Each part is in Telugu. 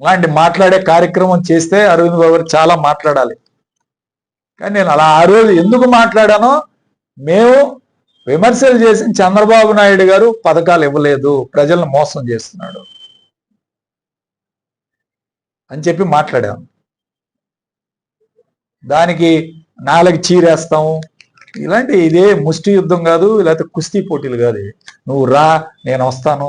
అలాంటి మాట్లాడే కార్యక్రమం చేస్తే అరవింద్ బాబు చాలా మాట్లాడాలి. కానీ నేను అలా ఆ రోజు ఎందుకు మాట్లాడానో మేము విమర్శలు చేసిన చంద్రబాబు నాయుడు గారు పథకాలు ఇవ్వలేదు ప్రజలను మోసం చేస్తున్నాడు అని చెప్పి మాట్లాడాము దానికి నాలుగు చీరేస్తాము ఇలాంటి ఇదే ముష్టి యుద్ధం కాదు లేకపోతే కుస్తీ పోటీలు కాదు. నువ్వు రా నేను వస్తాను.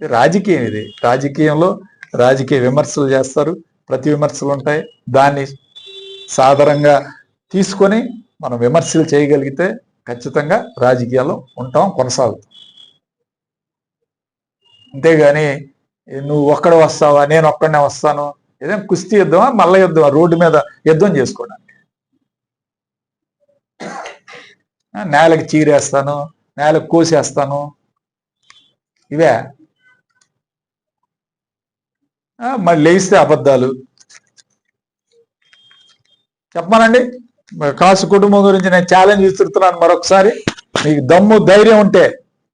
రాజకీయం ఇది. రాజకీయంలో రాజకీయ విమర్శలు చేస్తారు. ప్రతి విమర్శలు ఉంటాయి. దాన్ని సాధారణంగా తీసుకొని మనం విమర్శలు చేయగలిగితే ఖచ్చితంగా రాజకీయాల్లో ఉంటాం కొనసాగుతాం. అంతేగాని నువ్వు ఒక్కడ వస్తావా నేను ఒక్కడనే వస్తాను ఏదైనా కుస్తీ యుద్ధమా మల్ల యుద్ధమా రోడ్డు మీద యుద్ధం చేసుకోవడానికి. నేలకు నేలకి చీరేస్తాను నేలకు కోసేస్తాను. ఇవే. మళ్ళీ లేస్తే అబద్ధాలు. చెప్పమానండి? కాసు కుటుంబం గురించి నేను ఛాలెంజ్ ఇస్తున్నాను మరొకసారి. నీకు దమ్ము ధైర్యం ఉంటే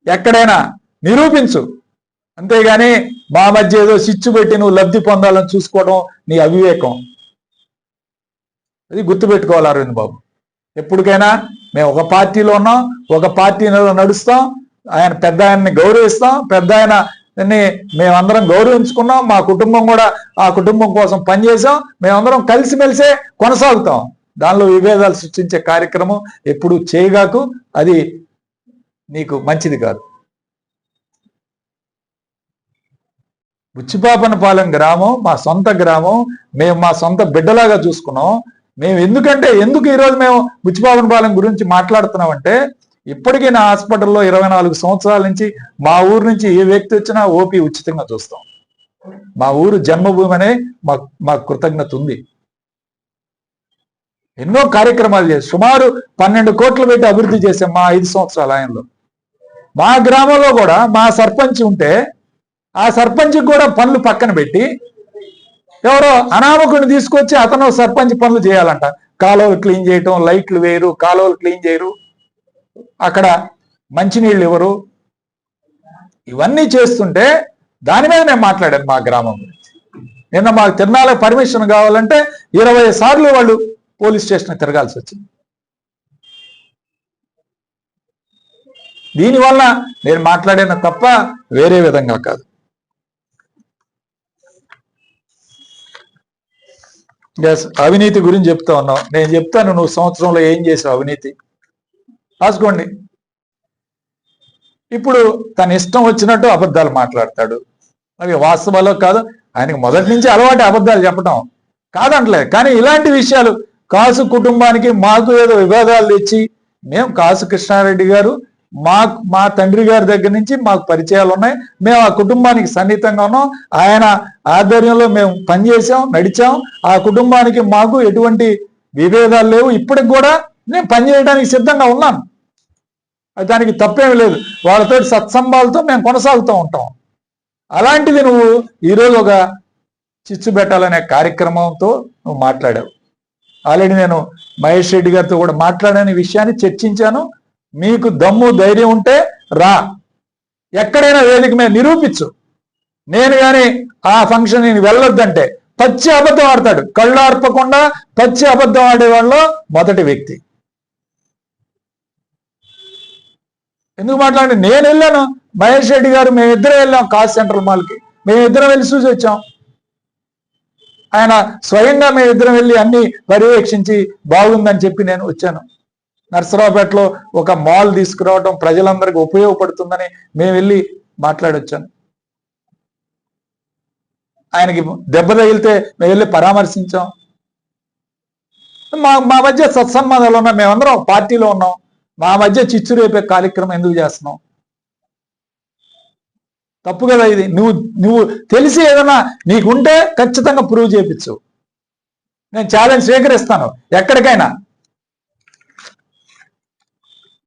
ఎక్కడైనా నిరూపించు. అంతేగాని మా మధ్య ఏదో సిచ్చు పెట్టి నువ్వు లబ్ధి పొందాలని చూసుకోవడం నీ అవివేకం. అది గుర్తుపెట్టుకోవాలి అరవింద్ బాబు. ఎప్పటికైనా మేము ఒక పార్టీలో ఉన్నాం ఒక పార్టీలో నడుస్తాం ఆయన పెద్ద ఆయన్ని గౌరవిస్తాం పెద్ద ఆయన దీన్ని మేమందరం గౌరవించుకున్నాం మా కుటుంబం కూడా ఆ కుటుంబం కోసం పనిచేసాం మేమందరం కలిసిమెలిసే కొనసాగుతాం. దానిలో విభేదాలు సృష్టించే కార్యక్రమం ఎప్పుడు చేయగాకు అది నీకు మంచిది కాదు. బుచ్చిపాపనపాలెం గ్రామం మా సొంత గ్రామం మేము మా సొంత బిడ్డలాగా చూసుకున్నాం. మేము ఎందుకంటే ఎందుకు ఈరోజు మేము బుచ్చిపాపనపాలెం గురించి మాట్లాడుతున్నామంటే ఇప్పటికీ నా హాస్పిటల్లో ఇరవై నాలుగు సంవత్సరాల నుంచి మా ఊరు నుంచి ఏ వ్యక్తి వచ్చినా ఓపీ ఉచితంగా చూస్తాం. మా ఊరు జన్మభూమి అనే మా మా కృతజ్ఞత ఉంది. ఎన్నో కార్యక్రమాలు చేసి సుమారు పన్నెండు కోట్లు పెట్టి అభివృద్ధి చేసాం మా ఐదు సంవత్సరాల ఆయనలో. మా గ్రామంలో కూడా మా సర్పంచ్ ఉంటే ఆ సర్పంచ్ కూడా పనులు పక్కన పెట్టి ఎవరో అనామకుని తీసుకొచ్చి అతను సర్పంచ్ పనులు చేయాలంట. కాలువలు క్లీన్ చేయటం లైట్లు వేయరు కాలువలు క్లీన్ చేయరు. అక్కడ మంచినీళ్ళు ఇవ్వరు ఇవన్నీ చేస్తుంటే దాని మీద నేను మాట్లాడాను మా గ్రామం గురించి. నిన్న మాకు తిరునాళ్ళ పర్మిషన్ కావాలంటే ఇరవై సార్లు వాళ్ళు పోలీస్ స్టేషన్ తిరగాల్సి వచ్చింది. దీనివల్ల నేను మాట్లాడిన తప్ప వేరే విధంగా కాదు. ఎస్ అవినీతి గురించి చెప్తా ఉన్నావు. నేను చెప్తాను నువ్వు సంవత్సరంలో ఏం చేసావు అవినీతి? రాసుకోండి. ఇప్పుడు తన ఇష్టం వచ్చినట్టు అబద్ధాలు మాట్లాడతాడు. అవి వాస్తవాల్లో కాదు ఆయనకు మొదటి నుంచి అలవాటు అబద్ధాలు చెప్పడం కాదంటలే కానీ ఇలాంటి విషయాలు కాసు కుటుంబానికి మాకు ఏదో విభేదాలు తెచ్చి మేము కాసు కృష్ణారెడ్డి గారు మా మా తండ్రి గారి దగ్గర నుంచి మాకు పరిచయాలు ఉన్నాయి. మేము ఆ కుటుంబానికి సన్నిహితంగా ఉన్నాం. ఆయన ఆధ్వర్యంలో మేము పనిచేసాం నడిచాం. ఆ కుటుంబానికి మాకు ఎటువంటి విభేదాలు లేవు. ఇప్పటికి కూడా నేను పనిచేయడానికి సిద్ధంగా ఉన్నాను. అది దానికి తప్పేమీ లేదు. వాళ్ళతో సత్సంబాలతో మేము కొనసాగుతూ ఉంటాం. అలాంటిది నువ్వు ఈరోజు ఒక చిచ్చు పెట్టాలనే కార్యక్రమంతో నువ్వు మాట్లాడావు. ఆల్రెడీ నేను మహేష్ రెడ్డి గారితో కూడా మాట్లాడని విషయాన్ని చర్చించాను. మీకు దమ్ము ధైర్యం ఉంటే రా. ఎక్కడైనా వేదిక మీద నిరూపించు. నేను కానీ ఆ ఫంక్షన్ నేను వెళ్ళొద్దంటే పచ్చి అబద్ధం ఆడతాడు. కళ్ళు ఆర్పకుండా పచ్చి అబద్ధం ఆడేవాళ్ళు మొదటి వ్యక్తి. ఎందుకు మాట్లాడి నేను వెళ్ళాను? మహేష్ రెడ్డి గారు మేమిద్దరం వెళ్ళాం కాస్ సెంట్రల్ మాల్కి. మేమిద్దరం వెళ్ళి చూసి వచ్చాం. ఆయన స్వయంగా మేమిద్దరం వెళ్ళి అన్ని పర్యవేక్షించి బాగుందని చెప్పి నేను వచ్చాను. నర్సరావుపేటలో ఒక మాల్ తీసుకురావడం ప్రజలందరికీ ఉపయోగపడుతుందని మేము వెళ్ళి మాట్లాడొచ్చాను. ఆయనకి దెబ్బ తగిలితే మేము వెళ్ళి పరామర్శించాం. మా మా మధ్య సత్సంబంధాలు ఉన్నాం మేమందరం పార్టీలో ఉన్నాం. మా మధ్య చిచ్చు రేపే కార్యక్రమం ఎందుకు చేస్తున్నావు? తప్పు కదా ఇది. నువ్వు నువ్వు తెలిసి ఏదైనా నీకుంటే ఖచ్చితంగా ప్రూవ్ చేయించు. నేను ఛాలెంజ్ స్వీకరిస్తాను. ఎక్కడికైనా.